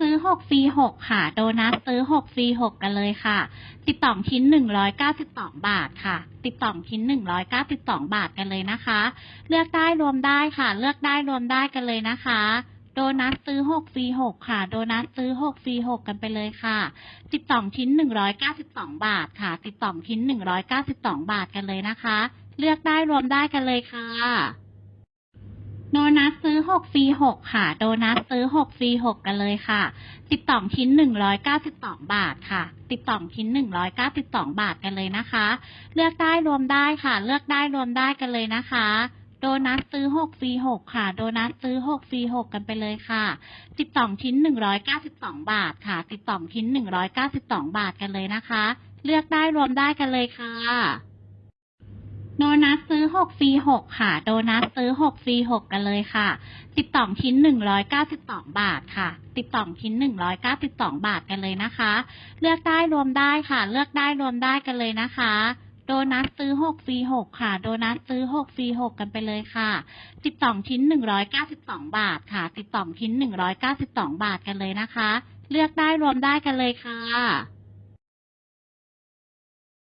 ซื้อหกฟรีหกค่ะ โดนัทซื้อหกฟรีหกกันเลยค่ะติดต่องชิ้นหนึ่งร้อยเก้าสิบสองบาทค่ะติดต่องชิ้นหนึ่งร้อยเก้าสิบสองบาทกันเลยนะคะ เลือกได้รวมได้ค่ะ เลือกได้รวมได้กันเลยนะคะโดนัทซื้อหกฟรีหกค่ะ โดนัทซื้อหกฟรีหกกันไปเลยค่ะติดต่องชิ้นหนึ่งร้อยเก้าสิบสองบาทค่ะติดต่องชิ้นหนึ่งร้อยเก้าสิบสองบาทกันเลยนะคะ เลือกได้รวมได้กันเลยค่ะ โดนัทซื้อหกฟรีหกค่ะ โดนัทซื้อหกฟรีหกกันเลยค่ะติดต่องชิ้นหนึ่งร้อยเก้าสิบสองบาทค่ะติดต่องชิ้นหนึ่งร้อยเก้าสิบสองบาทกันเลยนะคะ เลือกได้รวมได้ค่ะ เลือกได้รวมได้กันเลยนะคะ โดนัทซื้อหกฟรีหกค่ะ โดนัทซื้อหกฟรีหกกันไปเลยค่ะติดต่องชิ้นหนึ่งร้อยเก้าสิบสองบาทค่ะติดต่องชิ้นหนึ่งร้อยเก้าสิบสองบาทกันเลยนะคะ เลือกได้รวมได้กันเลยค่ะ ซื้อหกฟรีหกค่ะ โดนัทซื้อหกฟรีหกกันเลยค่ะติดต่องชิ้นหนึ่งร้อยเก้าสิบสองบาทค่ะติดต่องชิ้นหนึ่งร้อยเก้าสิบสองบาทกันเลยนะคะ เลือกได้รวมได้ค่ะ เลือกได้รวมได้กันเลยนะคะโดนัทซื้อหกฟรีหกค่ะ โดนัทซื้อหกฟรีหกกันไปเลยค่ะติดต่องชิ้นหนึ่งร้อยเก้าสิบสองบาทค่ะติดต่องชิ้นหนึ่งร้อยเก้าสิบสองบาทกันเลยนะคะ เลือกได้รวมได้กันเลยค่ะ